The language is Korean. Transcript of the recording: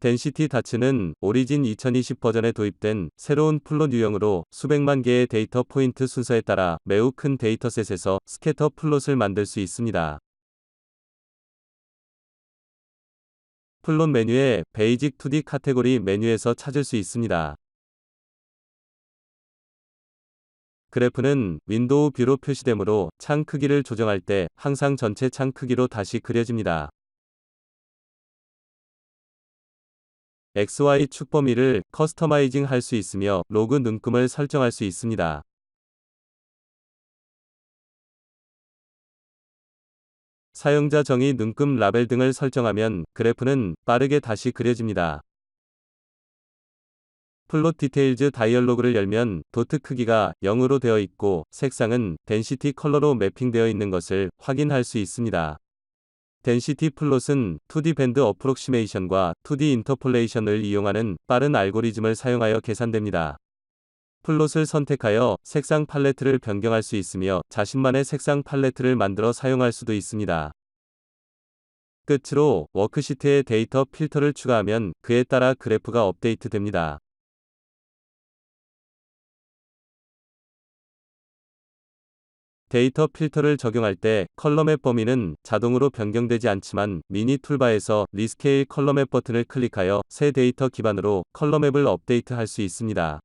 덴시티 다츠는 오리진 2020 버전에 도입된 새로운 플롯 유형으로 수백만 개의 데이터 포인트 순서에 따라 매우 큰 데이터셋에서 스캐터 플롯을 만들 수 있습니다. 플롯 메뉴의 베이직 2D 카테고리 메뉴에서 찾을 수 있습니다. 그래프는 윈도우 뷰로 표시되므로 창 크기를 조정할 때 항상 전체 창 크기로 다시 그려집니다. XY 축 범위를 커스터마이징 할 수 있으며 로그 눈금을 설정할 수 있습니다. 사용자 정의 눈금 라벨 등을 설정하면 그래프는 빠르게 다시 그려집니다. 플롯 디테일즈 다이얼로그를 열면 도트 크기가 0으로 되어 있고 색상은 덴시티 컬러로 매핑되어 있는 것을 확인할 수 있습니다. 덴시티 플롯은 2D 밴드 어프록시메이션과 2D 인터폴레이션을 이용하는 빠른 알고리즘을 사용하여 계산됩니다. 플롯을 선택하여 색상 팔레트를 변경할 수 있으며 자신만의 색상 팔레트를 만들어 사용할 수도 있습니다. 끝으로 워크시트에 데이터 필터를 추가하면 그에 따라 그래프가 업데이트됩니다. 데이터 필터를 적용할 때 컬러맵 범위는 자동으로 변경되지 않지만 미니 툴바에서 리스케일 컬러맵 버튼을 클릭하여 새 데이터 기반으로 컬러맵을 업데이트할 수 있습니다.